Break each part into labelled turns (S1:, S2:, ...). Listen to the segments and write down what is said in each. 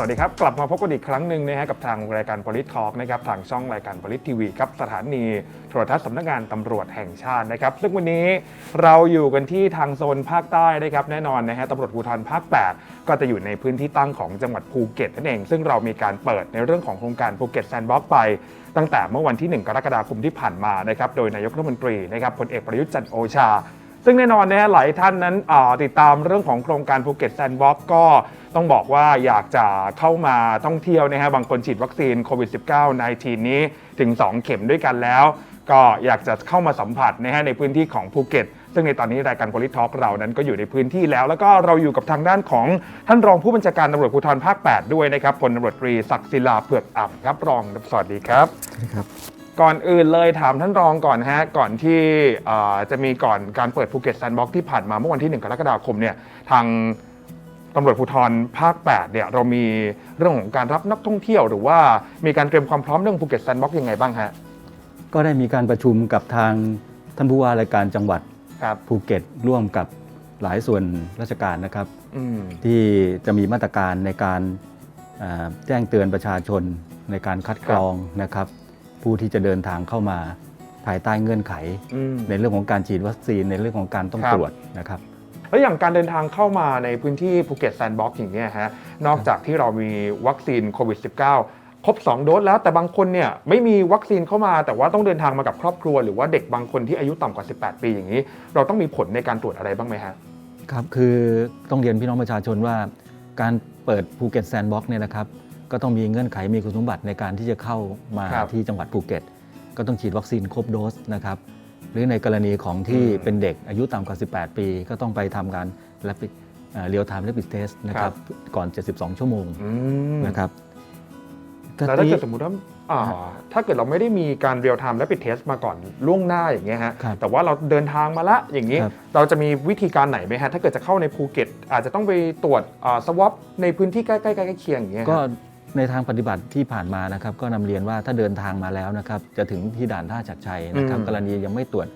S1: สวัสดีครับ กลับมาพบกันอีกครั้งหนึ่งนะฮะกับทางรายการ Polit Talk นะครับทางช่องรายการ Polit TV ครับสถานีโทรทัศน์สำนักงานตำรวจแห่งชาตินะครับ ซึ่งวันนี้เราอยู่กันที่ทางโซนภาคใต้นะครับแน่นอนนะฮะตำรวจภูธรภาค 8 ก็จะอยู่ในพื้นที่ตั้งของจังหวัดภูเก็ตนั่นเอง ซึ่งเรามีการเปิดในเรื่องของโครงการภูเก็ตแซนด์บ็อกไป ตั้งแต่เมื่อวันที่ 1 กรกฎาคมที่ผ่านมานะครับโดยนายกรัฐมนตรีนะครับพลเอกประยุทธ์จันทร์โอชาซึ่งแน่นอนนะฮะหลายท่านนั้นติดตามเรื่องของโครงการภูเก็ตแซนด์บ็อกก็ ต้องบอกว่าอยากจะเข้ามาท่องเที่ยวนะฮะบางคนฉีดวัคซีนโควิด -19 19 นี้ถึง 2 เข็มด้วยกันแล้ว ก็อยากจะเข้ามาสัมผัสนะฮะในพื้นที่ของภูเก็ตซึ่งในตอนนี้รายการโพลิทอ l k เรานั้นก็อยู่ในพื้นที่แล้ว แล้วก็เราอยู่กับทางด้านของท่านรองผู้บัญชาการตำรวจภูธรภาค 8 ด้วยนะครับพลตำรวจตรีศักดิ์ศิลาเผือกอ่ำครับรองสวัสดีครับ
S2: ครับ
S1: ก่อนอื่นเลยถามท่านรองก่อนฮะก่อนที่เอ่อจะมีก่อนการเปิดภูเก็ตแซนด์บ็อกที่ผ่านมาเมื่อวันที่ 1 กรกฎาคมเนี่ยทาง ตำรวจภูธรภาค 8 เนี่ยเรามีเรื่องของการรับนักท่องเที่ยว หรือว่ามีการเตรียมความพร้อมเรื่องภูเก็ตแซนด์บ็อกยังไงบ้างฮะ
S2: ก็ได้มีการประชุมกับทางท่านผู้ว่าราชการจังหวัด
S1: ครับ
S2: ภูเก็ตร่วมกับหลายส่วนราชการนะครับ
S1: อืม
S2: ที่จะมีมาตรการในการอ่าแจ้งเตือนประชาชนในการคัดกรองนะครับ ผู้ที่จะเดินทางเข้ามาภายใต้เงื่อนไข
S1: อืม
S2: ในเรื่องของการฉีดวัคซีนในเรื่องของการต้อง
S1: ครับ
S2: ตรวจนะครับ
S1: แล้วอย่างการเดินทางเข้ามาในพื้นที่ภูเก็ตแซนด์บ็อกซ์อย่างเงี้ยฮะนอกจากที่เรามีวัคซีนโควิด -19 ครบ 2 โดสแล้วแต่บางคนเนี่ยไม่มีวัคซีนเข้ามา แต่ว่าต้องเดินทางมากับครอบครัว หรือว่าเด็กบางคนที่อายุต่ำกว่า 18 ปีอย่างนี้ เราต้องมีผลในการตรวจอะไรบ้างไหมฮะ
S2: ครับคือต้องเรียนพี่น้องประชาชนว่า การเปิดภูเก็ตแซนด์บ็อกซ์เนี่ยนะครับก็ต้องมีเงื่อนไขมีคุณสมบัติในการที่จะเข้ามา
S1: ครับ
S2: ที่จังหวัดภูเก็ต ก็ต้องฉีดวัคซีนครบโดสนะครับ หรือในกรณีของที่
S1: อืม
S2: เป็นเด็กอายุต่ำกว่า 18 ปี ก็ต้องไปทำการเรียลไทม์ r ร p i d test นะครับก่อน 72 ชั่วโมง
S1: อืม
S2: นะครับ
S1: แล้วถ้า
S2: ที
S1: เกิดสมมติว่าอ่าถ้าเกิดเราไม่ได้มีการเรียลไทม์และปิดเทสมาก่อนล่วงหน้าอย่างเงี้ยฮะ
S2: ครับ
S1: แต่ว่าเราเดินทางมาละอย่างนี้
S2: ครับ
S1: เราจะมีวิธีการไหนไหมฮะถ้าเกิดจะเข้าในภูเก็ต อาจจะต้องไปตรวจสวอปในพื้นที่ใกล้ๆใกล้ๆเคียงอย่างเงี้ยฮะ
S2: ก็ ในทางปฏิบัติที่ผ่านมานะครับก็นำเรียนว่าถ้าเดินทางมาแล้วนะครับจะถึงที่ด่านท่าชัดชัยนะครับ
S1: อืม
S2: กรณียังไม่ตรวจ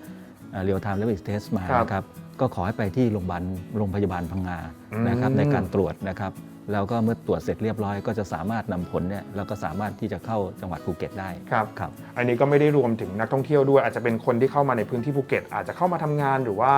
S2: เรียลไทม์ r ร p i d test มา
S1: ครับ
S2: นะครับก็ขอให้ไปที่โรงพยาบาลโรงพยาบาลพังงา
S1: อืม
S2: นะครับในการตรวจนะครับ แล้วก็เมื่อตรวจเสร็จเรียบร้อยก็จะสามารถนำผลเนี่ยแล้วก็สามารถที่จะเข้าจังหวัดภูเก็ตได้
S1: ครับ
S2: ครับ
S1: อันนี้ก็ไม่ได้รวมถึงนักท่องเที่ยวด้วย อาจจะเป็นคนที่เข้ามาในพื้นที่ภูเก็ต อาจจะเข้ามาทำงานหรือว่า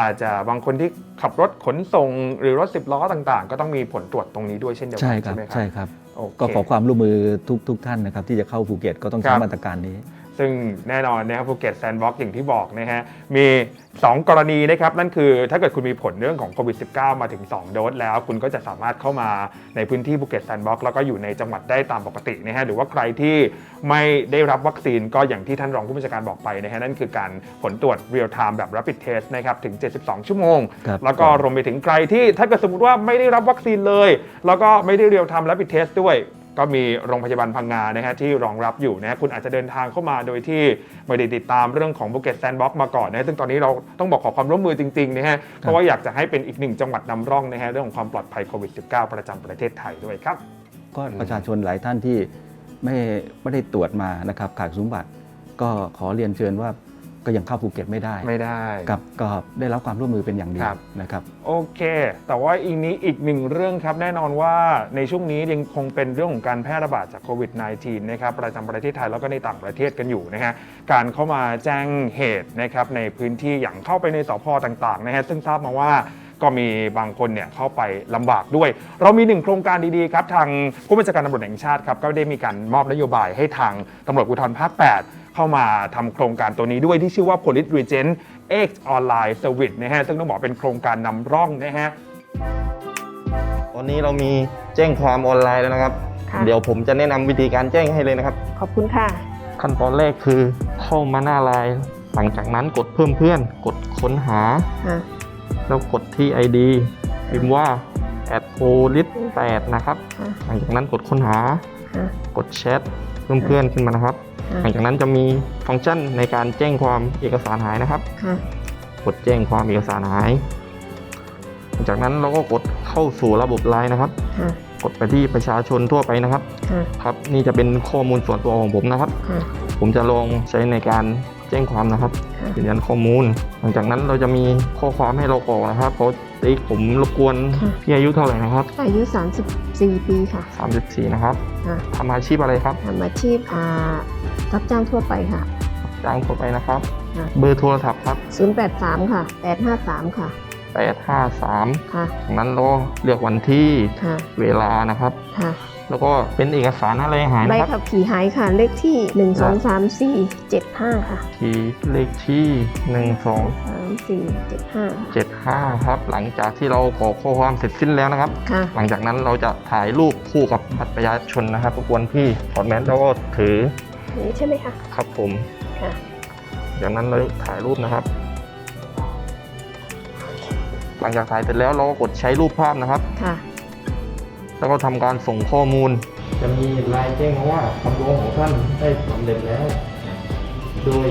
S1: อาจจะบางคนที่ขับรถขนส่ง หรือรถสิบล้อต่างๆ ก็ต้องมีผลตรวจตรงนี้ด้วยเช่นเดียวกั
S2: ใช่
S1: น
S2: ครับ
S1: ใช่ไหมครับ
S2: ใช่ครับ
S1: โอเค
S2: ก็ขอความร่วมมือทุกทุกท่านนะครับที่จะเข้าภูเก็ตก็ต้อง
S1: ครั
S2: ใช้
S1: บ
S2: มาตรการนี้
S1: ซึ่งแน่นอนนะครับภูเก็ตแซนด์บ็อกอย่างที่บอกนะฮะมี 2 กรณีนะครับนั่นคือถ้าเกิดคุณมีผลเรื่องของโควิด -19 มาถึง 2 โดสแล้ว คุณก็จะสามารถเข้ามาในพื้นที่ภูเก็ตแซนด์บ็อกแล้วก็อยู่ในจังหวัดได้ตามปกตินะฮะหรือว่าใครที่ไม่ได้รับวัคซีนก็อย่างที่ท่านรองผู้บัญชาการบอกไปนะฮะนั่นคือการผลตรวจเรียลไทม์แบบ rapid test นะครับถึง 72 ชั่วโมง
S2: ครับ
S1: แล้วก็รวมไปถึงใครที่ถ้าเกิดสมมติว่าไม่ได้รับวัคซีนเลย แล้วก็ไม่ได้เรียลไทม์ rapid test ด้วย ก็มีโรงพยาบาลพังงานะฮะที่รองรับอยู่นะฮะคุณอาจจะเดินทางเข้ามาโดยที่ไม่ได้ติดตามเรื่องของ Bucket Sandbox มาก่อนนะฮะซึ่งตอนนี้เราต้องบอกขอความร่วมมือจริงๆนะฮะเพราะว่าอยากจะให้เป็นอีกหนึ่งจังหวัดนำร่องนะฮะเรื่องของความปลอดภัยโควิด -19 ประจำประเทศไทยด้วยครับ
S2: ก็ประชาชนหลายท่านที่ไม่ไม่ได้ตรวจมานะครับขาดคุณสมบัติก็ขอเรียนเชิญว่า ก็ยังเข้าภูเก็ตไม่ได้
S1: ไม่ได้
S2: ครับก็ได้รับความร่วมมือเป็นอย่างดี
S1: ครับ
S2: นะครับ
S1: โอเค แต่ว่าอีกนี้อีกหนึ่งเรื่องครับแน่นอนว่าในช่วงนี้ยังคงเป็นเรื่องของการแพร่ระบาดจากโควิด -19 นะครับประจำประเทศไทยแล้วก็ในต่างประเทศกันอยู่นะฮะการเข้ามาแจ้งเหตุนะครับในพื้นที่อย่างเข้าไปในสพต่างๆนะฮะซึ่งทราบมาว่าก็มีบางคนเนี่ยเข้าไปลำบากด้วย เรามีหนึ่งโครงการดีๆครับ ทางผู้บัญชาการตำรวจแห่งชาติครับก็ได้มีการมอบนโยบายให้ทางตำรวจภูธรภาค 8 เข้ามาทำโครงการตัวนี้ด้วยที่ชื่อว่า Police Regent X Online Service นะฮะซึ่งต้องบอกเป็นโครงการนำร่องนะฮะ
S3: ตอนนี้เรามีแจ้งความออนไลน์แล้วนะครับ
S4: ค่ะ
S3: เดี๋ยวผมจะแนะนำวิธีการแจ้งให้เลยนะครับ
S4: ขอบคุณค่ะ
S3: ขั้นตอนแรกคือเข้ามาหน้าไลน์หลังจากนั้นกดเพิ่มเพื่อน กดค้นหา
S4: อะ
S3: แล้วกดที่ ID พิมพ์ว่า at police 8นะครับ
S4: ค่ะ
S3: หลังจากนั้นกดค้นหา
S4: ค่ะ
S3: กดแชทเพิ่มเพื่อนขึ้นมานะครับ
S4: ค่ะ
S3: หลังจากนั้นจะมีฟังก์ชันในการแจ้งความเอกสารหายนะครับ
S4: ค่ะ
S3: กดแจ้งความเอกสารหาย หลังจากนั้นเราก็กดเข้าสู่ระบบไลน์นะครับ
S4: ค่ะ
S3: กดไปที่ประชาชนทั่วไปนะครับ
S4: ค่ะ
S3: ครับนี่จะเป็นข้อมูลส่วนตัวของผมนะครับ
S4: ค่ะ
S3: ผมจะลองใช้ในการแจ้งความนะครับ
S4: ค่ะ
S3: ยืนยันข้อมูล หลังจากนั้นเราจะมีข้อความให้เรากรอกนะครับเขา ติ๊กผมรบกวน
S4: ค่ะ
S3: พี่อายุเท่าไหร่นะครับ
S4: อายุ 34 ปีค่ะ
S3: 34 นะครับ
S4: ค่ะ
S3: ทำอาชีพอะไรครับ
S4: ทำอาชีพอ่ารับจ้างทั่วไปค่ะ
S3: จ้างทั่วไปนะครับ
S4: ค่ะ
S3: เบอร์โทรศัพท์ครับ
S4: 083 ค่ะ 853 ค่ะ
S3: 853
S4: ค่ะ
S3: จากนั้นเราเลือกวันที่
S4: ค่ะ
S3: เวลานะครับ
S4: ค่ะ
S3: แล้วก็เป็นเอกสารอะไรหาย
S4: ใบ
S3: นะครับ
S4: ขับขี่หายค่ะ เลขที่1 2 3 4 7 5ค่ะ
S3: ที่เลขที่12
S4: 3 4 7 5
S3: 75ครับ หลังจากที่เรากรอกข้อความเสร็จสิ้นแล้วนะครับ
S4: ค่ะ
S3: หลังจากนั้นเราจะถ่ายรูปคู่กับบัตรประชาชนนะครับรบกวนพี่ถอดแมสแล้วก็ถือ
S4: นี่ใช่ไหมคะ
S3: ครับผม
S4: ค่ะ
S3: จากนั้นเราถ่ายรูปนะครับ หลังจากถ่ายเสร็จแล้วเราก็กดใช้รูปภาพนะครับ
S4: ค่ะ
S3: แล้วก็ทำการส่งข้อมูล จะมีลายแจ้งมาว่าคำร้องของท่านได้สำเร็จแล้ว โดย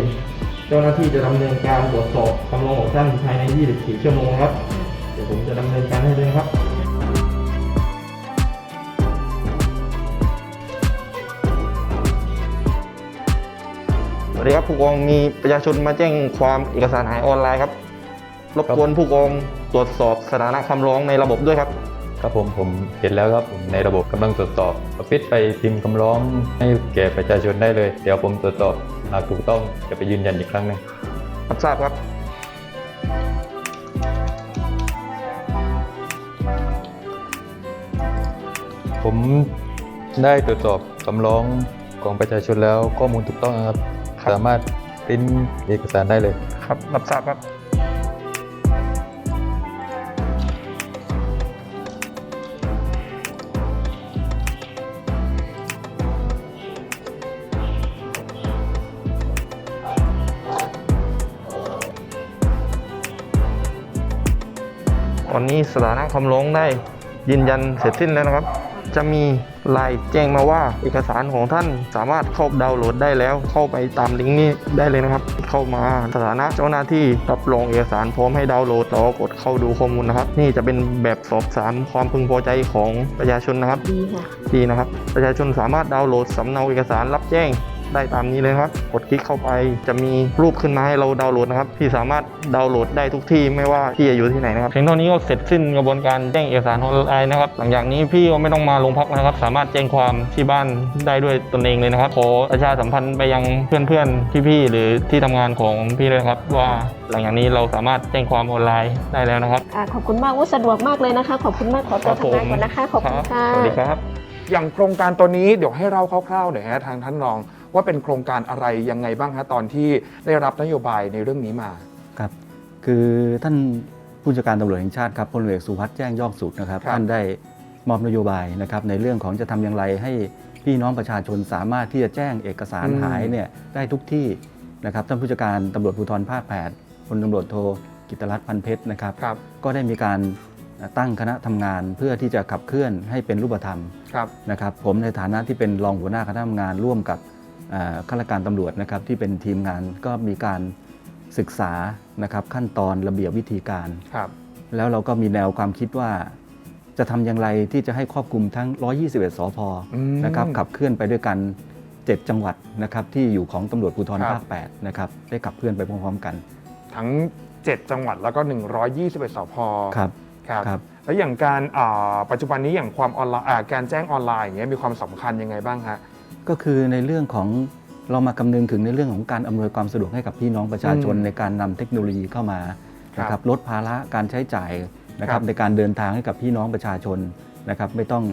S3: เจ้าหน้าที่จะดำเนินการตรวจสอบคำร้องของท่านภายใน 24 ชั่วโมงครับ เดี๋ยวผมจะดำเนินการให้เลยนะครับ สวัสดีครับผู้กองมีประชาชนมาแจ้งความเอกสารหายออนไลน์ครับ รบกวนผู้กองตรวจสอบสถานะคำร้องในระบบด้วยครับ
S5: ครับผมผมเห็นแล้วครับผมในระบบกำลังตรวจสอบประพิษไปพิมพ์คำร้องให้แก่ประชาชนได้เลย เดี๋ยวผมตรวจสอบหากถูกต้องจะไปยืนยันอีกครั้งหนึง
S3: รับทราบครับ
S5: ผมได้ตรวจสอบคำร้องของประชาชนแล้วข้อมูลถูกต้องนะครับ สามารถปริ้นเอกสารได้เลย
S3: ครับรับทราบครับ สถานะคำร้องได้ ยืนยันเสร็จสิ้นแล้วนะครับ จะมีไลน์แจ้งมาว่าเอกสารของท่านสามารถเข้าดาวน์โหลดได้แล้ว เข้าไปตามลิงก์นี้ได้เลยนะครับ เข้ามาสถานะเจ้าหน้าที่รับรองเอกสารพร้อมให้ดาวน์โหลดแล้วก็กดเข้าดูข้อมูลนะครับ นี่จะเป็นแบบสอบถามความพึงพอใจของประชาชนนะครับ
S4: ดีค่ะ
S3: ดีนะครับ ประชาชนสามารถดาวน์โหลดสำเนาเอกสารรับแจ้ง ได้ตามนี้เลยนะครับ กดคลิกเข้าไปจะมีรูปขึ้นมาให้เราดาวน์โหลดนะครับ ที่สามารถดาวน์โหลดได้ทุกที่ไม่ว่าพี่จะอยู่ที่ไหนนะครับเพียงเท่านี้ก็เสร็จสิ้นกระบวนการแจ้งเอกสารออนไลน์นะครับ หลังจากนี้พี่ก็ไม่ต้องมาโรงพักนะครับ สามารถแจ้งความที่บ้านได้ด้วยตนเองเลยนะครับขอประชาสัมพันธ์ไปยังเพื่อนๆพี่ๆหรือที่ทำงานของพี่เลยนะครับ ว่าหลังจากนี้เราสามารถแจ้งความออนไลน์ได้แล้วนะครับ
S4: อ่าขอบคุณมากว่าสะดวกมากเลยนะคะ ขอบคุณมากขอตัวทำงานก่อนนะคะขอบคุณค่ะ
S3: สวัสดีครับ
S1: อย่างโครงการตัวนี้เดี๋ยวให้เราคร่าวๆหน่อยฮะทางท่านรอง ว่าเป็นโครงการอะไรยังไงบ้างฮะตอนที่ได้รับนโยบายในเรื่องนี้มา
S2: ครับคือท่านผู้จัดการตำรวจแห่งชาติครับพลเอกสุวัสด์แจ้งยอดสุดนะครับ
S1: ครับ
S2: ท่านได้มอบนโยบายนะครับในเรื่องของจะทำอย่างไรให้พี่น้องประชาชนสามารถที่จะแจ้งเอกสารหายเนี่ยได้ทุกที่นะครับท่านผู้จัดการตำรวจภูธรภาค8พลตำรวจโทกิตรัตน์พันเพชรนะครับ
S1: ครับ
S2: ก็ได้มีการตั้งคณะทำงานเพื่อที่จะขับเคลื่อนให้เป็นรูปธรรม
S1: ครับ
S2: นะครับผมในฐานะที่เป็นรองหัวหน้าคณะทำงานร่วมกับเอ่อ ข้าราชการตำรวจนะครับที่เป็นทีมงานก็มีการศึกษานะครับขั้นตอนระเบียบวิธีการ
S1: ครับ
S2: แล้วเราก็มีแนวความคิดว่า จะทำอย่างไรที่จะให้ครอบคลุมทั้ง 121 สพ
S1: อืม
S2: นะครับขับเคลื่อนไปด้วยกัน 7 จังหวัดนะครับที่อยู่ของตำรวจภูธร
S1: ครับ
S2: ภาค8นะครับได้ขับเคลื่อนไปพร้อมๆกัน
S1: ทั้ง 7 จังหวัดแล้วก็ 121สพ
S2: ครับ
S1: ครับ
S2: ครับ
S1: แล้วอย่างการอ่าปัจจุบันนี้อย่างความออนไลน์อ่าการแจ้งออนไลน์อย่างเงี้ยมีความสำคัญยังไงบ้างฮะ
S2: ก็คือในเรื่องของเรามาคำนึงถึงในเรื่องของการอำนวยความสะดวกให้กับพี่น้องประชาชน
S1: อืม
S2: ในการนำเทคโนโลยีเข้ามานะค
S1: ครั
S2: รั
S1: บบ
S2: ลดภาระการใช้จ่ายนะค
S1: ครั
S2: รับบในการเดินทางให้กับพี่น้องประชาชนนะครับไม่ต้อง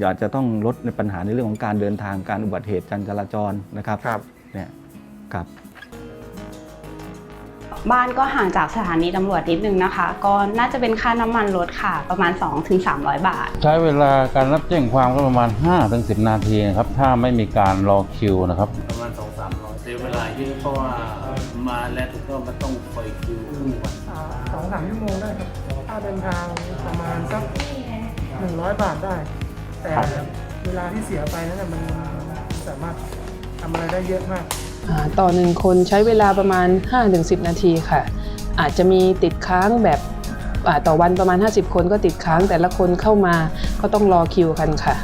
S2: อยากจะต้องลดในปัญหาในเรื่องของการเดินทางการอุบัติเหตุการจราจรนะครับ
S1: ครับ
S2: เนี่ยครับ
S6: บ้านก็ห่างจากสถานีตำรวจนิดนึงนะคะ ก็น่าจะเป็นค่าน้ำมันรถค่ะ ประมาณ 2-300 บาท
S7: ใช้เวลาการรับแจ้งความก็ประมาณ 5-10 นาทีนะครับ ถ้าไม่มีการรอคิวนะครับ
S8: ประมาณสองสามร้อยเสียเวลาเยอะเพราะว่ามาแล้วถึงก็มันต้องคอยคิวครึ่งวัน
S9: สองสามชั่วโมงได้ครับค่าเดินทางประมาณสักหนึ่งร้อยบาทได้ แต่เวลาที่เสียไปนั้นนะมันมันสามารถทำอะไรได้เยอะมาก
S10: อ่า ต่อหนึ่งคนใช้เวลาประมาณ 5-10 นาทีค่ะ อาจจะมีติดค้างแบบอ่าต่อวันประมาณ 50 คนก็ติดค้างแต่ละคนเข้ามาก็ต้องรอคิวกันค่ะ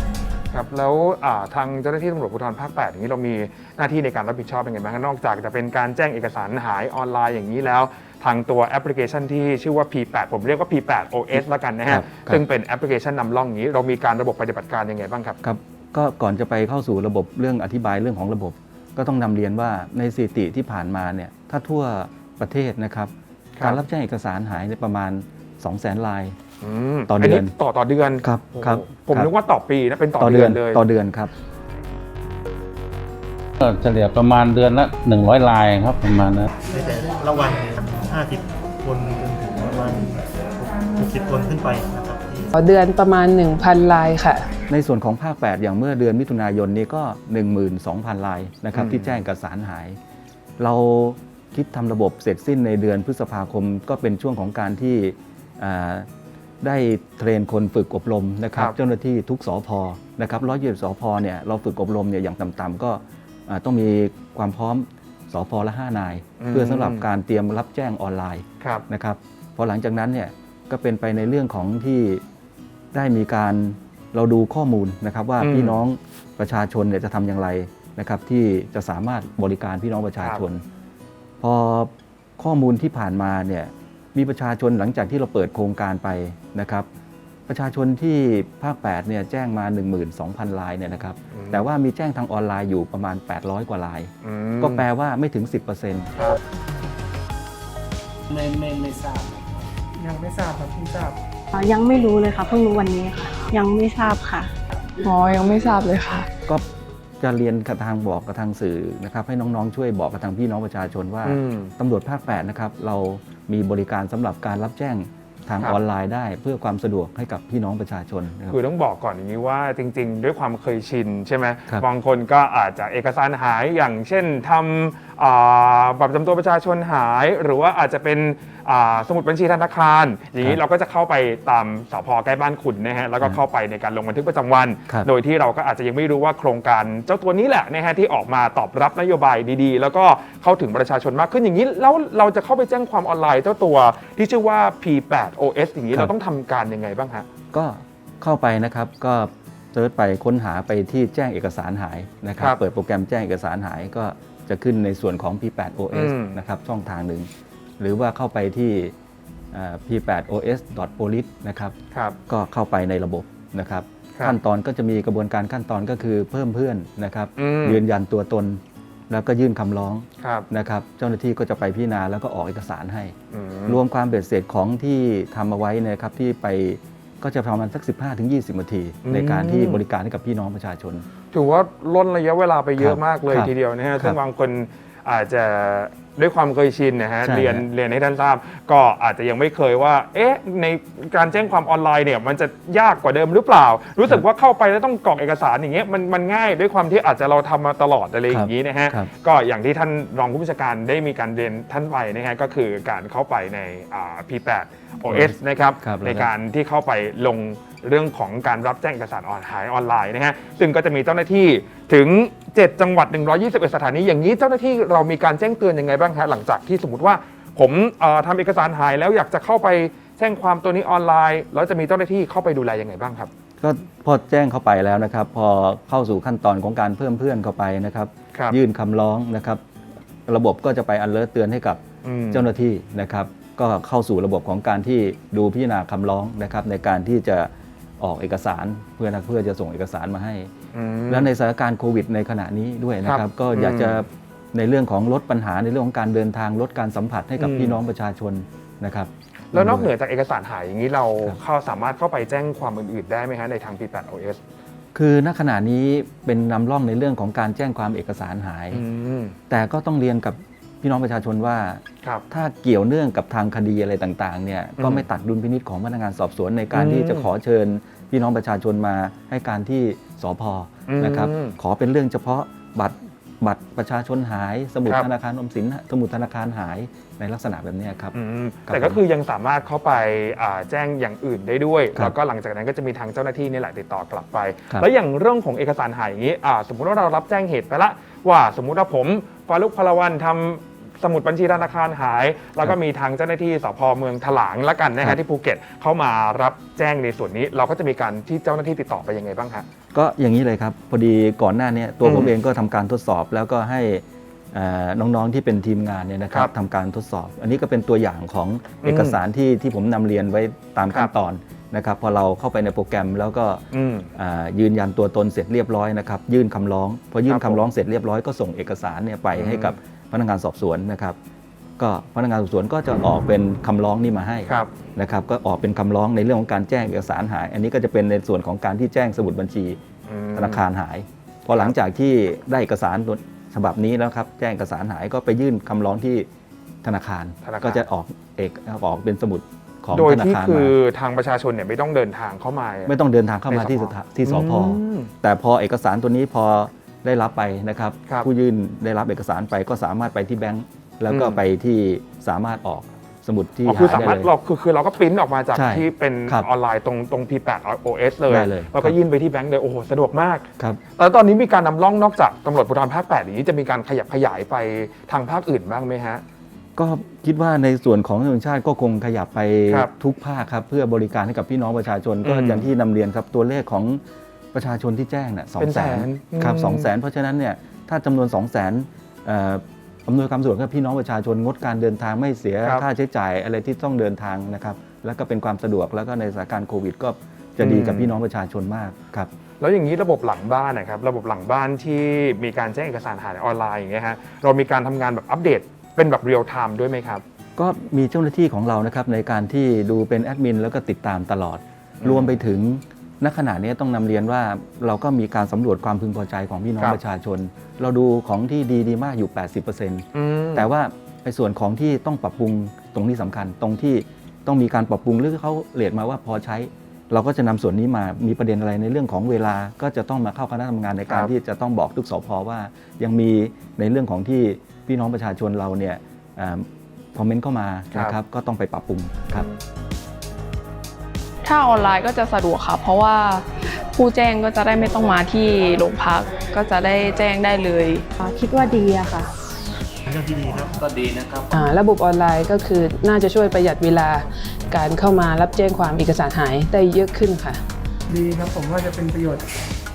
S1: ครับแล้วอ่าทางเจ้าหน้าที่ตำรวจภูธรภาค8อย่างนี้เรามีหน้าที่ในการรับผิดชอบเป็นไงบ้างครับนอกจากจะเป็นการแจ้งเอกสารหายออนไลน์อย่างนี้แล้ว ทางตัวแอปพลิเคชันที่ชื่อว่า P8 ผมเรียกว่า P8 OS ละกันนะ
S2: ครั
S1: ฮะ
S2: บครับ
S1: ซึ่งเป็นแอปพลิเคชันนำร่องนี้ เรามีการระบบปฏิบัติการยังไงบ้างครับ
S2: ครับ ก็ก่อนจะไปเข้าสู่ระบบเรื่องอธิบายเรื่องของระบบ ก็ต้องนำเรียนว่าในสถิติที่ผ่านมาเนี่ยถ้าทั่วประเทศนะครับ
S1: ครับ
S2: การรับแจ้งเอกสารหายในยประมาณ 2 0 0 0 0 0ลาย
S1: ม
S2: ต่อเดือน
S1: ต่อต่อเดือน
S2: ครับ
S1: โอ้โห
S2: ครับ
S1: ผม
S2: ครับ
S1: นึกว่าต่อปีนะเป็นต่อเดือนเลย
S2: ต่อเดือนครับ
S7: ก็เฉลี่ยประมาณเดือนละ100 ลายครับประมาณนั้น
S3: ในแต่ละวันห้าสิบคนจนถึงประมาณหกสิบคนขึ้นไปนะครับที่
S10: ต่อเดือนประมาณ 1,000 ลายค่ะ
S2: ในส่วนของภาค 8 อย่างเมื่อเดือนมิถุนายนนี้ก็ 12,000 ลายนะครับ
S1: อืม
S2: ที่แจ้งเอกสารหาย เราคิดทำระบบเสร็จสิ้นในเดือนพฤษภาคมก็เป็นช่วงของการที่อ่าได้เทรนคนฝึกอบรมนะครับ เจ้าหน้าที่ทุกสอพอนะครับร้อยยี่สิบสอพอเนี่ยเราฝึกอบรมเนี่ยอย่างต่ำๆก็อ่าต้องมีความพร้อมสอพอละ5นาย เพื่อสำหรับการเตรียมรับแจ้งออนไลน์
S1: ครับ
S2: นะครับพอหลังจากนั้นเนี่ยก็เป็นไปในเรื่องของที่ ได้มีการเราดูข้อมูลนะครับว่า
S1: อืม
S2: พี่น้องประชาชนเนี่ยจะทำอย่างไรนะครับ ที่จะสามารถบริการพี่น้องประชาชน พอข้อมูลที่ผ่านมาเนี่ยมีประชาชนหลังจากที่เราเปิดโครงการไปนะครับ ประชาชนที่ภาค8เนี่ยแจ้งมา 12,000ลายเนี่ยนะครับ
S1: อืม
S2: แต่ว่ามีแจ้งทางออนไลน์อยู่ประมาณ 800 กว่าลาย
S1: อืม
S2: ก็แปลว่าไม่ถึง 10%
S1: ครับ
S8: ไม่ไม่ไม่ทราบ
S9: ยังไม่ทราบครับเพิ่งทราบ
S4: อ่า ยังไม่รู้เลยค่ะเพิ่งรู้วันนี้ค่ะ ยังไม่ทราบค่ะ
S10: อ๋อยังไม่ทราบเลยค่ะ
S2: ก็จะเรียนกับทางบอกกับทางสื่อนะครับให้น้องๆช่วยบอกกับทางพี่น้องประชาชนว่า
S1: อืม
S2: ตำรวจภาค8นะครับเรามีบริการสำหรับการรับแจ้งทาง
S1: ครับ
S2: ออนไลน์ได้ เพื่อความสะดวกให้กับพี่น้องประชาชนนะครับ
S1: คือต้องบอกก่อนอย่างนี้ว่าจริง ๆ ด้วยความเคยชินใช่ไหม
S2: ครับ
S1: บางคนก็อาจจะเอกสารหายอย่างเช่นทำอ่า บัตรประจำตัวประชาชนหาย หรือว่าอาจจะเป็นอ่าสมุดบัญชีธนาคาร อย่างนี้เราก็จะเข้าไปตามสพใกล้บ้านคุณนะฮะแล้วก็เข้าไปในการลงบันทึกประจำวัน
S2: ครับ
S1: โดยที่เราก็อาจจะยังไม่รู้ว่าโครงการเจ้าตัวนี้แหละนะฮะที่ออกมาตอบรับนโยบายดีๆ แล้วก็เข้าถึงประชาชนมากขึ้นอย่างนี้แล้วเราจะเข้าไปแจ้งความออนไลน์เจ้าตัวที่ชื่อว่า P8 OS อย่างนี้เราต้องทำการยังไงบ้างฮะ
S2: ก็เข้าไปนะครับก็เซิร์ชไปค้นหาไปที่แจ้งเอกสารหายนะครับ
S1: ครับ
S2: เปิดโปรแกรมแจ้งเอกสารหายก็ จะขึ้นในส่วนของ P8OS
S1: อืม
S2: นะครับช่องทางหนึ่ง หรือว่าเข้าไปที่อ่า p8os.police นะครับ
S1: ครับ
S2: ก็เข้าไปในระบบนะครับ
S1: ครับ
S2: ขั้นตอนก็จะมีกระบวนการขั้นตอนก็คือเพิ่มเพื่อนนะครับ
S1: อืม
S2: ยืนยันตัวตน แล้วก็ยื่นคำร้อง
S1: ครับ
S2: นะครับ เจ้าหน้าที่ก็จะไปพิจารณาแล้วก็ออกเอกสารให้
S1: อืม
S2: รวมความเบ็ดเสร็จของที่ทำเอาไว้เนะครับที่ไปก็จะประมาณสัก 15-20นาที
S1: อืม
S2: ในการที่บริการให้กับพี่น้องประชาชน
S1: ถือว่าล่นระยะเวลาไปเย
S2: ค
S1: อะ
S2: รับ
S1: มากเลย
S2: ครับ
S1: ทีเดียวนะฮะ
S2: ครับ
S1: ซึ่งบางคนอาจจะด้วยความเคยชินนะฮะ
S2: ใช่
S1: เรียน
S2: ฮะ
S1: เรียนให้ท่านทราบ ก็อาจจะยังไม่เคยว่า เอ๊ะ ในการแจ้งความออนไลน์เนี่ยมันจะยากกว่าเดิมหรือเปล่า รู้สึกว่าเข้าไปแล้วต้องกรอกเอกสารอย่างเงี้ยมันมันง่ายด้วยความที่อาจจะเราทำมาตลอดอะไรอย่างนี้นะฮะ
S2: ครับ
S1: ก็อย่างที่ท่านรองผู้บัญชาการได้มีการเรียนท่านไปนะฮะก็คือการเข้าไปในอ่า P8 OS นะครับ
S2: ครับ
S1: ในการที่เข้าไปลง เรื่องของการรับแจ้งเอกสารออนหายออนไลน์นะฮะซึ่งก็จะมีเจ้าหน้าที่ถึง 7 จังหวัด 121 สถานีอย่างนี้เจ้าหน้าที่เรามีการแจ้งเตือนยังไงบ้างฮะหลังจากที่สมมติว่าผมเอ่อทำเอกสารหายแล้วอยากจะเข้าไปแจ้งความตัวนี้ออนไลน์ แล้วจะมีเจ้าหน้าที่เข้าไปดูแลยังไงบ้างครับ
S2: ก็พอแจ้งเข้าไปแล้วนะครับ พอเข้าสู่ขั้นตอนของการเพิ่มเพื่อนเข้าไปนะครับ
S1: ครับ
S2: ยื่นคำร้องนะครับ ระบบก็จะไปอันเลิศเตือนให้กับ
S1: อืม
S2: เจ้าหน้าที่นะครับ ก็เข้าสู่ระบบของการที่ดูพิจารณาคำร้องนะครับ ในการที่จะ ออกเอกสารเพื่อเพื่อจะส่งเอกสารมาให้
S1: อืม
S2: แล้วในสถานการณ์โควิดในขณะนี้ด้วยนะค
S1: ครั
S2: รับ
S1: บ
S2: ก็อยากจะ
S1: อืม
S2: ในเรื่องของลดปัญหาในเรื่องของการเดินทางลดการสัมผัสให้กับ
S1: อืม
S2: พี่น้องประชาชนนะครับ
S1: แล้วนอกเหนือจากเอกสารหายอย่างนี้เรา
S2: ครับ
S1: เข้าสามารถเข้าไปแจ้งความอื่นๆ ได้ไหมฮะในทาง P8 OS
S2: คือณขณะนี้เป็นนำร่องในเรื่องของการแจ้งความเอกสารหาย
S1: อืม
S2: แต่ก็ต้องเรียนกับพี่น้องประชาชนว่า
S1: ครับ
S2: ถ้าเกี่ยวเนื่องกับทางคดีอะไรต่างๆเนี่ยก็ไม่ตัดดุลพินิษของพนักงานสอบสวนในการ
S1: อืม
S2: ที่จะขอเชิญ พี่น้องประชาชนมาให้การที่สพนะครับ
S1: อืม
S2: ขอเป็นเรื่องเฉพาะบัตรบัตรประชาชนหาย สมุด
S1: ครับ
S2: ธนาคารออมสินสมุดธนาคารหายในลักษณะแบบเนี้ยครับ
S1: อืม
S2: ครับ
S1: แต่ก็คือยังสามารถเข้าไปอ่าแจ้งอย่างอื่นได้ด้วย
S2: ครับ
S1: แล้วก็หลังจากนั้นก็จะมีทางเจ้าหน้าที่นี่แหละติดต่อกลับไป
S2: ครับ
S1: แล้วอย่างเรื่องของเอกสารหายอย่างนี้อ่าสมมุติว่าเรารับแจ้งเหตุไปละว่าสมมุติว่าผมฟารุกพลวันทำ สมุดบัญชีธนาคารหาย แล้วก็มีทางเจ้าหน้าที่สพเมืองถลางละกันนะ
S2: ครั
S1: ฮะ
S2: บ
S1: ที่ภูเก็ตเข้ามารับแจ้งในส่วนนี้ เราก็จะมีการที่เจ้าหน้าที่ติดต่อไปยังไงบ้างฮะ
S2: ก็อย่างนี้เลยครับ พอดีก่อนหน้าเนี้ตัว
S1: อืม
S2: ผมเองก็ทำการทดสอบ แล้วก็ให้เอ่อน้องๆที่เป็นทีมงานเนี่ยนะครั
S1: ครับบ
S2: ทำการทดสอบ อันนี้ก็เป็นตัวอย่างของเอกสารที่ที่ผมนำเรียนไว้ตามขั้นตอนนะครับพอเราเข้าไปในโปรแกรมแล้วก็
S1: อืม
S2: อ่ายืนยันตัวตนเสร็จเรียบร้อยนะครับยื่นคำร้อง พอยื่
S1: ครั
S2: น
S1: บ
S2: คำร้องเสร็จเรียบร้อยก็ส่งเอกสารเนี่ยไป
S1: อืม
S2: ให้กับ พนักงานสอบสวนนะครับก็พนักงานสอบสวนก็จะออกเป็นคำร้องนี่มาให้
S1: ครับ
S2: นะครับก็ออกเป็นคำร้องในเรื่องของการแจ้งเอกสารหาย อันนี้ก็จะเป็นในส่วนของการที่แจ้งสมุดบัญชี
S1: อืม
S2: ธนาคารหาย พอหลังจากที่ได้เอกสารฉบับนี้แล้วครับแจ้งเอกสารหายก็ไปยื่นคำร้องที่ธนาคาร
S1: ธนาคาร
S2: ก็จะออกเอกออกเป็นสมุดของ
S1: โดย
S2: ธนา
S1: ที่
S2: คาร
S1: คื
S2: มา
S1: อทางประชาชนเนี่ยไม่ต้องเดินทางเข้ามา
S2: ไม่ต้องเดินทางเข้ามา
S1: ใน
S2: ที่
S1: ส
S2: ส
S1: พ
S2: ถาที่สพ
S1: อืม
S2: แต่พอเอกสารตัวนี้พอ ได้รับไปนะครับ
S1: ครับ
S2: ผู้ยื่นได้รับเอกสารไปก็สามารถไปที่แบงก์แล้วก็
S1: อืม
S2: ไปที่สามารถออกสมุดที่
S1: อ๋อคือ
S2: หา
S1: สา
S2: ได้
S1: มารถ
S2: เลย
S1: เราคือคือเราก็ปริ้นออกมาจาก
S2: ใช่
S1: ที่เป็น
S2: ครับ
S1: ออนไลน์ตรงตรง P8 OS เลย
S2: ได้เลย
S1: แล้วก็
S2: ครับ
S1: ยื่นไปที่แบงก์เลย โอ้โห สะดวกมาก
S2: ครับ
S1: แล้วตอนนี้มีการนำร่องนอกจากตำรวจภูธรภาค8อย่างนี้จะมีการขยับขยายไปทางภาคอื่นบ้างไหมฮะ
S2: ก็คิดว่าในส่วนของตำรวจชาติก็คงขยับไป
S1: ครับ
S2: ทุกภาคครับเพื่อบริการให้กับพี่น้องประชาชนก็
S1: อืม
S2: อย่างที่นำเรียนครับตัวเลขของ ประชาชนที่แจ้งน่ะสอ
S1: เป็
S2: ง
S1: น
S2: แส
S1: แส
S2: น
S1: น
S2: ครับ
S1: อืม
S2: สองแสนเพราะฉะนั้นเนี่ยถ้าจำนวน2องแสนอำนวยความสะดวกให้พี่น้องประชาชนงดการเดินทางไม่เสีย
S1: ครับ
S2: ค่าใช้จ่ายอะไรที่ต้องเดินทางนะครับ แล้วก็เป็นความสะดวกแล้วก็ในสถานการณ์โควิด ก็จะดีกับ
S1: อืม
S2: พี่น้องประชาชนมากครับ
S1: แล้วอย่างนี้ระบบหลังบ้านนะครับระบบหลังบ้านที่มีการแจ้งเอกสารหายออนไลน์อย่างเงี้ยฮะเรามีการทำงานแบบอัปเดตเป็นแบบเรียลไทม์ด้วยไหมครับ
S2: ก็มีเจ้าหน้าที่ของเรานะครับในการที่ดูเป็นแอดมินแล้วก็ติดตามตลอด
S1: อืม
S2: รวมไปถึง ณขณะนี้ต้องนำเรียนว่าเราก็มีการสำรวจความพึงพอใจของพี่น้อง
S1: ครับ
S2: ประชาชน เราดูของที่ดีดีมากอยู่ 80%
S1: อืม
S2: แต่ว่าในส่วนของที่ต้องปรับปรุงตรงนี้สำคัญ ตรงที่ต้องมีการปรับปรุงหรือเขาเรียดมาว่าพอใช้ เราก็จะนำส่วนนี้มามีประเด็นอะไรในเรื่องของเวลาก็จะต้องมาเข้าคณะทำงานในการ
S1: ครับ
S2: ที่จะต้องบอกทุกสพว่า ยังมีในเรื่องของที่พี่น้องประชาชนเราเนี่ยคอมเมนต์เข้ามานะครับก็ต้องไปปรับปรุงครับ
S11: ถ้าออนไลน์ก็จะสะดวกค่ะ เพราะว่าผู้แจ้งก็จะได้ไม่ต้องมาที่โรงพักก็จะได้แจ้งได้เลย
S4: คิดว่าดีอะค่ะ
S8: ก็ดีนะครับ
S10: อ่าระบบออนไลน์ก็คือน่าจะช่วยประหยัดเวลาการเข้ามารับแจ้งความเอกสารหายได้เยอะขึ้นค่ะ
S9: ดีครับผมว่าจะเป็นประโยชน์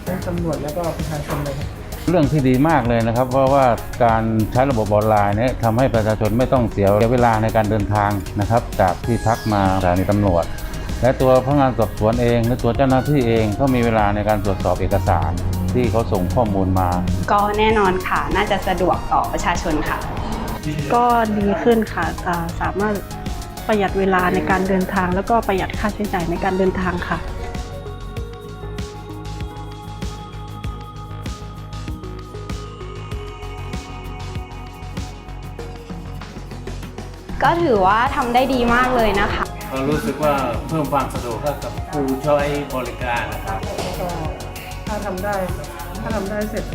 S9: ทั้งตำรวจแล้วก็ประชาชนเลยครับ
S7: เรื่องที่ดีมากเลยนะครับ เพราะว่าการใช้ระบบออนไลน์เนี่ยทำให้ประชาชนไม่ต้องเสียเวลาในการเดินทางนะครับ จากที่พักมาสถานีตำรวจ และตัวพนักงานสอบสวนเองและตัวเจ้าหน้าที่เองก็มีเวลาในการตรวจสอบเอกสารที่เขาส่งข้อมูลมา
S6: ก็แน่นอนค่ะ น่าจะสะดวกต่อประชาชนค่ะ
S12: ก็ดีขึ้นค่ะอ่าสามารถประหยัดเวลาในการเดินทาง แล้วก็ประหยัดค่าใช้จ่ายในการเดินทางค่ะ
S6: ก็ถือว่าทำได้ดีมากเลยนะคะ
S8: เรารู้สึกว่าเพิ่มความสะดวกให้กับผู้ใช้บริการนะครับ
S9: ก็ถ้าทำได้ ถ้าทำได้เสร็จ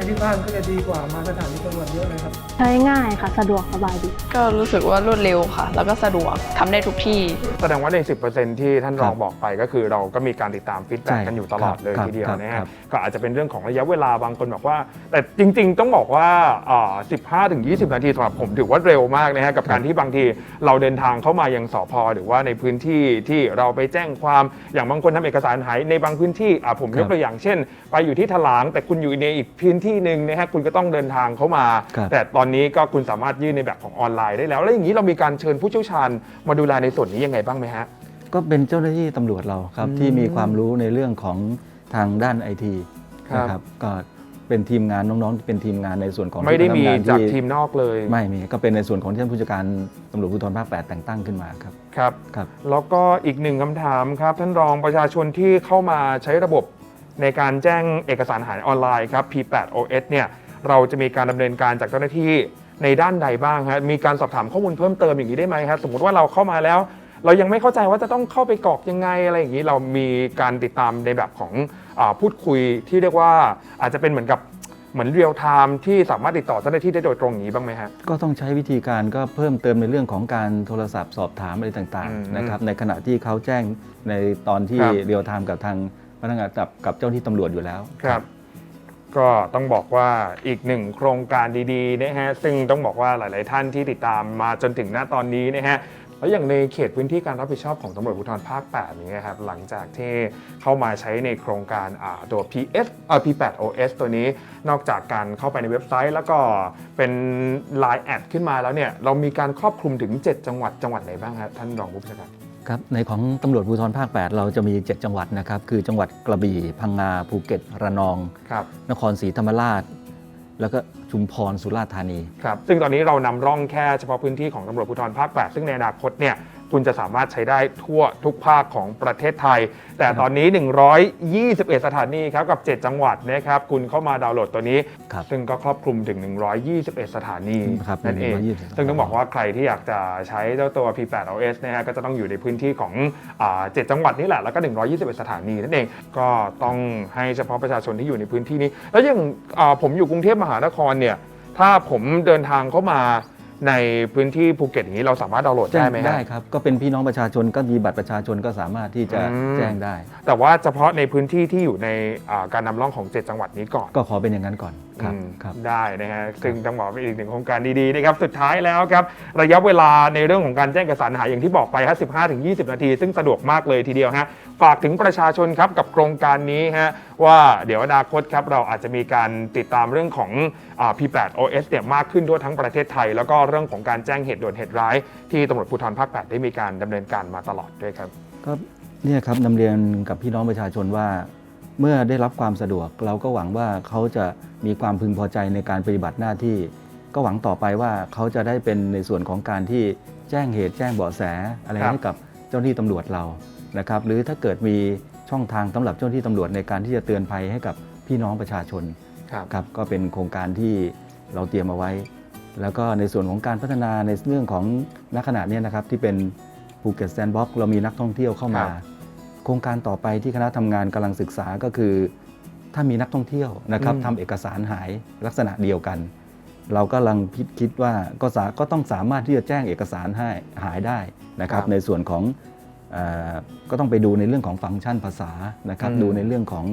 S9: ในที่บ้านก็จะดีกว่ามาสถานีตำรวจเยอะเลยครับ
S12: ใช้ง่ายค่ะ สะดวกสบายดี
S11: ก็รู้สึกว่ารวดเร็วค่ะ แล้วก็สะดวกทำได้ทุกที่
S1: แสดงว่าใน 10%ที่ท่านรอง
S2: ครับ
S1: บอกไปก็คือเราก็มีการติดตามฟีดแบ็ก
S2: ใช่
S1: กันอยู่ตลอดเลย
S2: ครับ
S1: ทีเดียว
S2: ครับ
S1: นะ
S2: ครั
S1: ฮะ
S2: บ
S1: ก็อาจจะเป็นเรื่องของระยะเวลาบางคนบอกว่า แต่จริงๆต้องบอกว่าอ่า15ถึง20 นาทีสำหรับผมถือว่าเร็วมากนะฮะกับการที่บางทีเราเดินทางเข้ามายังสพหรือว่าในพื้นที่ที่เราไปแจ้งความอย่างบางคนทำเอกสารหายในบางพื้นที่อะผมยกตัวอย่างเช่น ไปอยู่ที่ถลางแต่คุณอยู่ในอีกพื้นที่หนึ่งนะฮะคุณก็ต้องเดินทางเข้ามา
S2: ครับ
S1: แต่ตอนนี้ก็คุณสามารถยื่นในแบบของออนไลน์ได้แล้ว แล้วอย่างนี้เรามีการเชิญผู้เชี่ยวชาญมาดูแลในส่วนนี้ยังไงบ้างไหมฮะ
S2: ก็เป็นเจ้าหน้าที่ตำรวจเราครับ
S1: อืม
S2: ที่มีความรู้ในเรื่องของทางด้านไอที
S1: ครับ
S2: นะครับก็เป็นทีมงานน้องๆที่เป็นทีมงานในส่วนของ
S1: ไม่ได้มี
S2: ที่ทำงน
S1: จาก
S2: ที่
S1: ทีมนอกเลย
S2: ไม่มีก็เป็นในส่วนของที่ท่านผู้จัดการตำรวจภูธรภาค8แต่งตั้งขึ้นมาครับ
S1: ครับ
S2: ครับ
S1: แล้วก็อีกหนึ่งคำถามครับ ท่านรองประชาชนที่เข้ามาใช้ระบบ ในการแจ้งเอกสารหายออนไลน์ครับ P8 OS เนี่ยเราจะมีการดำเนินการจากเจ้าหน้าที่ในด้านใดบ้างฮะมีการสอบถามข้อมูลเพิ่มเติมอย่างนี้ได้ไหมครับสมมติว่าเราเข้ามาแล้ว เรายังไม่เข้าใจว่าจะต้องเข้าไปกรอกยังไงอะไรอย่างนี้เรามีการติดตามในแบบของอาพูดคุยที่เรียกว่าอาจจะเป็นเหมือนกับเหมือนเรียลไทม์ที่สามารถติดต่อเจ้าหน้าที่ได้โดยตรงอย่างนี้บ้างไหมฮะ
S2: ก็ต้องใช้วิธีการก็เพิ่มเติมในเรื่องของการโทรศัพท์สอบถามอะไรต่าง
S1: อืม
S2: ๆนะครับในขณะที่เขาแจ้งในตอนที่
S1: ครับ
S2: เรียลไทม์กับทาง พนักงานกับกับเจ้าหน้าที่ตำรวจอยู่แล้ว
S1: ครับ ก็ต้องบอกว่าอีกหนึ่งโครงการดีๆนะฮะซึ่งต้องบอกว่าหลาย ๆ ท่านที่ติดตามมาจนถึงณตอนนี้นะฮะแล้วอย่างในเขตพื้นที่การรับผิดชอบของตำรวจภูธรภาค8นี้ยครับหลังจากที่เข้ามาใช้ในโครงการอ่าตัว PS เอ่อ P8 OS ตัวนี้นอกจากการเข้าไปในเว็บไซต์ แล้วก็เป็น Line แอดขึ้นมาแล้วเนี่ยเรามีการครอบคลุมถึง 7 จังหวัดจังหวัดไหนบ้างครับท่านรองผู้บัญชาการ
S2: ครับในของตำรวจภูธรภาค 8 เราจะมี 7 จังหวัดนะครับคือจังหวัดกระบี่พังงาภูเก็ต ระนอง
S1: ครับ
S2: นครศรีธรรมราช แล้วก็ชุมพรสุราษฎร์ธานี
S1: ครับ ซึ่งตอนนี้เรานำร่องแค่เฉพาะพื้นที่ของตำรวจภูธรภาค 8 ซึ่งในอนาคตเนี่ย คุณจะสามารถใช้ได้ทั่วทุกภาคของประเทศไทย แต่ตอนนี้ 121 สถานีครับกับ 7 จังหวัดนะครับคุณเข้ามาดาวน์โหลดตัวนี้
S2: ครับ
S1: ซึ่งก็ครอบคลุมถึง 121 สถานี
S2: ครับ
S1: นั่นเอง
S2: 121
S1: ซึ่งต้องบอกว่าใครที่อยากจะใช้เจ้าตัว P8 OS นะฮะก็จะต้องอยู่ในพื้นที่ของอ่า7จังหวัดนี่แหละแล้วก็ 121 สถานีนั่นเองก็ต้องให้เฉพาะประชาชนที่อยู่ในพื้นที่นี้ แล้วอย่างอ่าผมอยู่กรุงเทพมหานครเนี่ยถ้าผมเดินทางเข้ามา ในพื้นที่ภูเก็ตอย่างนี้เราสามารถดาวน์โหลด
S2: แจ้
S1: ได้
S2: ง
S1: ไหมฮะ
S2: ได้ครับ ก็เป็นพี่น้องประชาชนก็มีบัตรประชาชนก็สามารถที่จะ
S1: อืม
S2: แจ้งได้
S1: แต่ว่าเฉพาะในพื้นที่ที่อยู่ในอ่าการนำร่องของ 7 จังหวัดนี้ก่อน
S2: ก็ขอเป็นอย่างนั้นก่อน ครับ
S1: อืม
S2: ครับ
S1: ได้นะฮะซึ่งต้องบอกว่าเป็นอีกหนึ่งโครงการดีๆนะครับสุดท้ายแล้วครับระยะเวลาในเรื่องของการแจ้งเอกสารหายอย่างที่บอกไปฮะ15ถึง20 นาที ซึ่งสะดวกมากเลยทีเดียวฮะฝากถึงประชาชนครับกับโครงการนี้ฮะว่าเดี๋ยวอนาคตครับเราอาจจะมีการติดตามเรื่องของอ่า P8 OS เนี่ยมากขึ้นทั่วทั้งประเทศไทย แล้วก็เรื่องของการแจ้งเหตุด่วนเหตุร้าย ที่ตำรวจภูธรภาค 8 ได้มีการดำเนินการมาตลอดด้วยครับ
S2: ก็เนี่ยครับนำเรียนกับพี่น้องประชาชนว่า เมื่อได้รับความสะดวก เราก็หวังว่าเขาจะมีความพึงพอใจในการปฏิบัติหน้าที่ ก็หวังต่อไปว่าเขาจะได้เป็นในส่วนของการที่แจ้งเหตุแจ้งเบาะแสอะไร
S1: ครับ
S2: ให้กับเจ้าหน้าที่ตำรวจเรานะครับ หรือถ้าเกิดมีช่องทางสำหรับเจ้าหน้าที่ตำรวจในการที่จะเตือนภัยให้กับพี่น้องประชาชน
S1: ครับ
S2: ครับก็เป็นโครงการที่เราเตรียมเอาไว้ แล้วก็ในส่วนของการพัฒนาในเรื่องของณขณะเนี้ยนะครับที่เป็นภูเก็ตแซนด์บ็อกเรามีนักท่องเที่ยวเข้ามา
S1: ครับ
S2: โครงการต่อไปที่คณะทำงานกำลังศึกษาก็คือ ถ้ามีนักท่องเที่ยวนะครับ
S1: อืม
S2: ทำเอกสารหายลักษณะเดียวกัน เรากำลังคิดคิดว่าก็สาก็ต้องสามารถที่จะแจ้งเอกสารให้หายได้นะครับ ในส่วนของเออก็ต้องไปดูในเรื่องของฟังก์ชันภาษานะครับ
S1: อืม
S2: ดูในเรื่องของ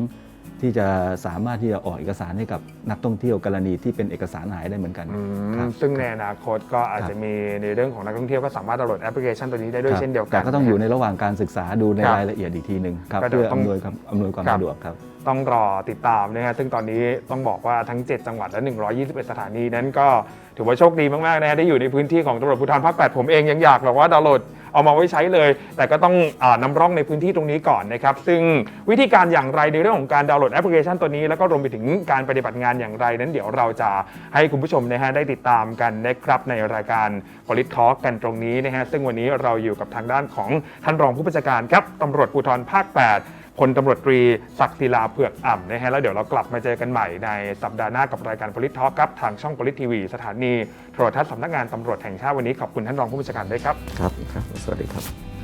S2: ที่จะสามารถที่จะออกเอกสารให้กับนักท่องเที่ยวกรณีที่เป็นเอกสารหายได้เหมือนกัน
S1: อืม
S2: ครับ
S1: ซึ่งในอนาคตก็อาจ
S2: ครับ
S1: จะมีในเรื่องของนักท่องเที่ยวก็สามารถดาวน์โหลดแอปพลิเคชันตัวนี้ได้ด้วย
S2: ครับ
S1: เช่นเดียวกัน
S2: แต่ก็ต้องอยู่ใน
S1: นะ
S2: ระหว่างการศึกษาดูใน
S1: ครับ
S2: รายละเอียดอีกทีหนึ่งครับ
S1: ก็เดี๋ยว
S2: เพื่อ
S1: ต้อง
S2: อำนวยความอำนวยความ
S1: ครับ
S2: สะดวกครับ
S1: ต้องรอติดตามนะฮะซึ่งตอนนี้ต้องบอกว่าทั้ง 7 จังหวัดและ 121 สถานีนั้นก็ ถือว่าโชคดีมากๆนะฮะได้อยู่ในพื้นที่ของตำรวจภูธรภาค8ผมเองยังอยากแบบว่าดาวน์โหลดเอามาไว้ใช้เลย แต่ก็ต้องอนำร่องในพื้นที่ตรงนี้ก่อนนะครับ ซึ่งวิธีการอย่างไรในเรื่องของการดาวน์โหลดแอปพลิเคชันตัวนี้ แล้วก็รวมไปถึงการปฏิบัติงานอย่างไร นั้นเดี๋ยวเราจะให้คุณผู้ชมนะฮะได้ติดตามกันนะครับในรายการ Polit Talk กันตรงนี้นะฮะซึ่งวันนี้เราอยู่กับทางด้านของท่านรองผู้บัญชาการครับตำรวจภูธรภาค 8 พลตำรวจตรีศักดิ์ศิลาเผือกอ่ำนะฮะแล้วเดี๋ยวเรากลับมาเจอกันใหม่ในสัปดาห์หน้ากับรายการ Polit ท l k ครับทางช่อง Polit TV สถานีโทรทัศน์สำนักงานตำรวจแห่งชาติวันนี้ขอบคุณท่านรองผู้บัญชาการด้วยครับ
S2: ครับครับ สวัสดีครับ